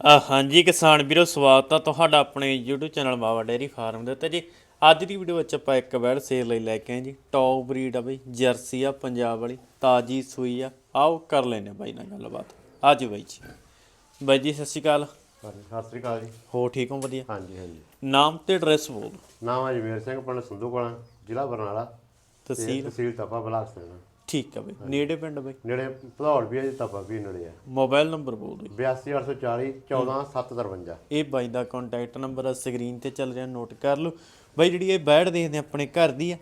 ਹਾਂਜੀ ਕਿਸਾਨ ਵੀਰੋ ਸਵਾਗਤ ਆ ਤੁਹਾਡਾ ਆਪਣੇ YouTube channel Bawa dairy farm ਦੇ ਉੱਤੇ ਜੀ। ਅੱਜ ਦੀ ਵੀਡੀਓ ਵਿੱਚ ਆਪਾਂ ਇੱਕ ਬੈਡ ਸੇਲ ਲਈ ਲੈ ਕੇ ਆਏ ਜੀ। ਟੌਪ ਬਰੀਡ ਆ ਬਈ ਜਰਸੀ ਆ ਪੰਜਾਬ ਵਾਲੀ ਤਾਜੀ ਸੂਈ ਆ। ਆਓ ਕਰ ਲੈਨੇ ਬਾਈ ਨਾਲ ਗੱਲਬਾਤ। ਅੱਜ ਬਾਈ ਜੀ। ਬਾਈ ਜੀ ਸਤਿ ਸ਼੍ਰੀ ਅਕਾਲ। ਸਤਿ ਸ੍ਰੀ ਅਕਾਲ ਜੀ। ਹੋ ਠੀਕ ਹੋ? ਵਧੀਆ। ਹਾਂਜੀ ਹਾਂਜੀ। ਨਾਮ ਤੇ ਐਡਰੈਸ ਬੋਲ ਨਾਮ ਹੈ ਜਵੇਰ ਸਿੰਘ ਪਿੰਡ ਸੰਧੂ ਕਲਾਂ ਜ਼ਿਲ੍ਹਾ ਬਰਨਾਲਾ। ਤਹਿਸੀਲ? ਤਹਿਸੀਲ ਤਪਾ ਬਲਾਕ ਠੀਕ ਆ ਬਈ ਨੇੜੇ ਪਿੰਡ ਬਈ। ਨੇੜੇ ਭਦੌੜ ਵੀ ਹੈ ਜੀ ਤਪਾ ਵੀ ਨੇੜੇ ਹੈ ਮੋਬਾਈਲ ਨੰਬਰ ਬੋਲ ਦਿਓ 82840 14753 ਇਹ ਬਾਈ ਦਾ ਕੰਟੈਕਟ ਨੰਬਰ ਆ ਸਕਰੀਨ ਤੇ ਚੱਲ ਰਿਹਾ ਨੋਟ ਕਰ ਲਓ। ਬਾਈ ਜਿਹੜੀ ਇਹ ਬੈਡ ਦੇਖਦੇ ਆਪਣੇ ਘਰ ਦੀ ਆ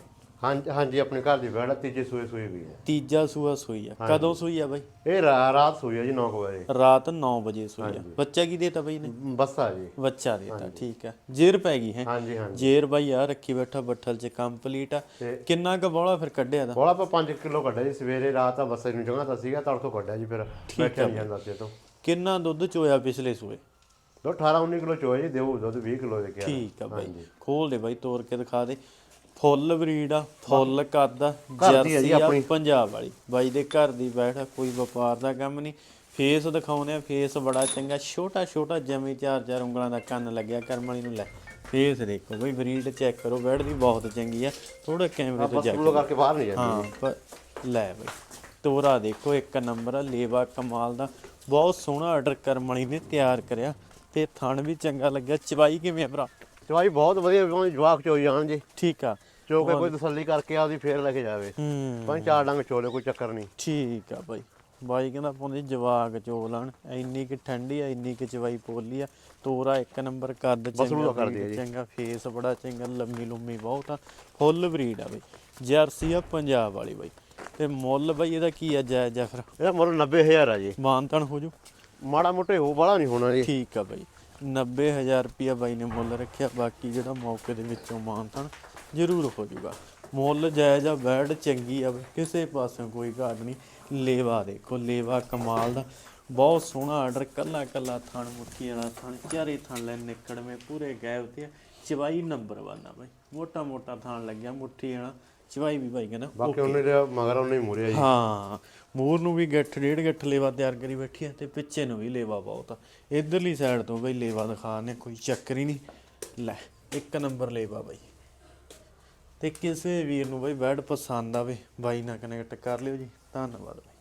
ਹਾਂਜੀ ਹਾਂਜੀ ਆਪਣੇ ਘਰ ਦੀ ਬੈੜ ਤੀਜੇ ਸੂਏ ਸੂਏ ਵੀ ਹੈ। ਤੀਜਾ ਸੂਆ ਸੂਈ ਆ। ਕਦੋਂ ਸੂਈ ਆ ਬਾਈ? ਇਹ ਰਾ- ਰਾਤ ਸੂਈ ਹੈ ਜੀ 9 ਵਜੇ। ਰਾਤ 9 ਵਜੇ ਸੂਈ ਆ। ਬੱਚਾ ਕੀ ਦੇਤਾ ਬਾਈ ਨੇ ਬੱਸਾ ਜੀ। ਬੱਚਾ ਦੇਤਾ ਠੀਕ ਆ। ਜੇਰ ਪੈ ਗਈ ਹੈ? ਹਾਂਜੀ ਹਾਂਜੀ। ਜੇਰ ਬਾਈ ਆ ਰੱਖੀ ਬੈਠਾ ਬੱਠਲ ਚ ਕੰਪਲੀਟ ਆ। ਤੇ- ਕਿੰਨਾ ਕੁ ਬੋਲਾ ਫਿਰ ਕੱਢਿਆ ਦਾ ਬੋਲਾ ਆਪਾਂ 5 ਕਿਲੋ ਕੱਢਿਆ ਜੀ ਸਵੇਰੇ ਰਾਤ ਆ ਬੱਸੇ ਨੂੰ ਜਗ੍ਹਾ ਤਾਂ ਸੀਗਾ ਤੜ ਤੋਂ ਕੱਢਿਆ ਜੀ ਫਿਰ ਬੈਠਿਆ ਨਹੀਂ ਜਾਂਦਾ ਸੀ ਤੋਂ। ਕਿੰਨਾ ਦੁੱਧ ਚੋਇਆ ਪਿਛਲੇ ਸੂਏ? ਦੋ 18 19 ਕਿਲੋ ਚੋਏ ਜੀ ਦੇਊ ਦੁੱਧ 20 ਕਿਲੋ ਦੇ ਕੇ ਠੀਕ ਆ ਬਾਈ। ਖੋਲ ਦੇ ਬਾਈ ਤੋੜ ਕੇ ਦਿਖਾ ਦੇ। ਫੁੱਲ ਬਰੀਡ ਆ ਫੁੱਲ ਕੱਦ ਆ ਜਰਸੀ ਆ ਪੰਜਾਬ ਵਾਲੀ। ਬਾਈ ਦੇ ਘਰ ਦੀ ਬੈਠ ਆ, ਕੋਈ ਵਪਾਰ ਦਾ ਕੰਮ ਨਹੀਂ। ਫੇਸ ਦਿਖਾਉਂਦੇ ਆ ਫੇਸ ਬੜਾ ਚੰਗਾ ਛੋਟਾ ਛੋਟਾ ਜਮੀ ਚਾਰ ਚਾਰ ਉਂਗਲਾਂ ਦਾ ਕੰਨ ਲੱਗਿਆ ਕਰਮ ਵਾਲੀ ਨੂੰ ਲੈ। ਫੇਸ ਦੇਖੋ ਬਈ ਬਰੀਡ ਚੈੱਕ ਕਰੋ ਬੈਠ ਦੀ ਬਹੁਤ ਚੰਗੀ ਆ ਥੋੜਾ ਕੈਮਰੇ ਤੋਂ ਜਾ ਕਰਕੇ ਬਾਹਰ ਨਹੀਂ ਜਾਂਦੀ ਹਾਂ ਪਰ ਲੈ ਬਈ ਤੋਰਾ ਦੇਖੋ ਇੱਕ ਨੰਬਰ ਆ ਲੇਵਾ ਕਮਾਲ ਦਾ। ਬਹੁਤ ਸੋਹਣਾ ਆਰਡਰ ਕਰਮ ਵਾਲੀ ਨੇ ਤਿਆਰ ਕਰਿਆ ਤੇ ਥਣ ਵੀ ਚੰਗਾ ਲੱਗਿਆ। ਚਵਾਈ ਕਿਵੇਂ ਆ ਭਰਾ? ਚਵਾਈ ਬਹੁਤ ਵਧੀਆ ਭਾਵੇਂ ਜਵਾਕ ਚੋਈ ਜਾਣ ਜੀ। ਠੀਕ ਆ। ਚੋ ਕੇ ਕੋਈ ਤਸੱਲੀ ਕਰਕੇ ਆਪਦੀ ਫੇਰ ਲੈ ਕੇ ਜਾਵੇ। ਹੂੰ। ਪੰਜ ਚਾਰ ਡੰਗ ਚੋਲੇ ਕੋਈ ਚੱਕਰ ਨਹੀਂ। ਠੀਕ ਆ ਬਾਈ। ਬਾਈ ਕਹਿੰਦਾ ਪਾਉਂਦੇ ਜਵਾਕ ਚੋ ਲੈਣ। ਇੰਨੀ ਕਿ ਠੰਡੀ ਆ ਇੰਨੀ ਕਿ ਚਵਾਈ ਪੋਲੀ ਆ। ਤੋਰਾ ਇੱਕ ਨੰਬਰ ਕੱਦ ਚੰਗਾ ਆ ਫੇਸ ਬੜਾ ਚੰਗਾ ਲੰਮੀ ਲੰਮੀ ਬਹੁਤ ਆ। ਫੁੱਲ ਬਰੀਡ ਆ ਬਾਈ। ਜਰਸੀ ਆ ਪੰਜਾਬ ਵਾਲੀ ਬਾਈ। ਤੇ ਮੁੱਲ ਬਾਈ ਇਹਦਾ ਕੀ ਆ ਜਾਇਜ਼ ਜਾ ਫਿਰ? ਇਹਦਾ ਮੁੱਲ 90000 ਆ ਜੀ। ਮਾਨਤਨ ਹੋ ਜੂ। ਮਾੜਾ ਮੋਟੇ ਹੋ ਬਾਲਾ ਨਹੀਂ ਹੋਣਾ ਜੀ। ਠੀਕ ਆ ਬਾਈ। 90000 ਰੁਪਿਆ ਬਾਈ ਨੇ ਮੁੱਲ ਰੱਖਿਆ ਬਾਕੀ ਜਿਹੜਾ ਮੌਕੇ ਦੇ ਵਿੱਚੋਂ ਮਾਨਤਨ ਜ਼ਰੂਰ ਹੋ ਜੂਗਾ ਮੁੱਲ ਜਾਇਜ਼ ਆ ਬੈਡ ਚੰਗੀ ਆ ਬਈ, ਕਿਸੇ ਪਾਸਿਓਂ ਕੋਈ ਘਾਟ ਨਹੀਂ। ਲੇਵਾ ਦੇਖੋ ਲੇਵਾ ਕਮਾਲ ਦਾ। ਬਹੁਤ ਸੋਹਣਾ ਆਰਡਰ ਕੱਲਾ ਕੱਲਾ ਥਣ ਮੁੱਠੀ ਵਾਲਾ ਥਣ ਚਾਰੇ ਥਣ ਲੈ ਨਿਕੜਵੇਂ ਪੂਰੇ ਗਏ ਤੇ ਆ। ਚਵਾਈ ਨੰਬਰ 1 ਆ ਬਾਈ ਮੋਟਾ ਮੋਟਾ ਥਣ ਲੱਗਿਆ ਮੁੱਠੀ ਵਾਲਾ। ਚਵਾਈ ਵੀ ਬਾਈ ਕਹਿੰਦਾ। ਬਾਕੀ ਉਹਨੇ ਦੇ ਮਗਰ ਉਹਨੇ ਮੂਰੇ ਆ ਜੀ। ਹਾਂ ਮੂਰ ਨੂੰ ਵੀ ਗੱਠ ਡੇਢ ਗੱਠ ਲੇਵਾ ਤਿਆਰ ਕਰੀ ਬੈਠੀ ਆ ਤੇ ਪਿੱਛੇ ਨੂੰ ਵੀ ਲੇਵਾ ਬਹੁਤ ਆ। ਇਧਰਲੀ ਸਾਈਡ ਤੋਂ ਬਈ ਲੇਵਾ ਦਿਖਾਣੇ ਕੋਈ ਚੱਕਰ ਹੀ ਨਹੀਂ। ਲੈ ਇੱਕ ਨੰਬਰ ਲੇਵਾ ਬਈ। ਤੇ ਕਿਸੇ ਵੀਰ ਨੂੰ ਬਈ ਬੈਡ ਪਸੰਦ ਆਵੇ ਬਾਈ ਨਾਲ ਕਨੈਕਟ ਕਰ ਲਿਓ ਜੀ। ਧੰਨਵਾਦ ਬਾਈ।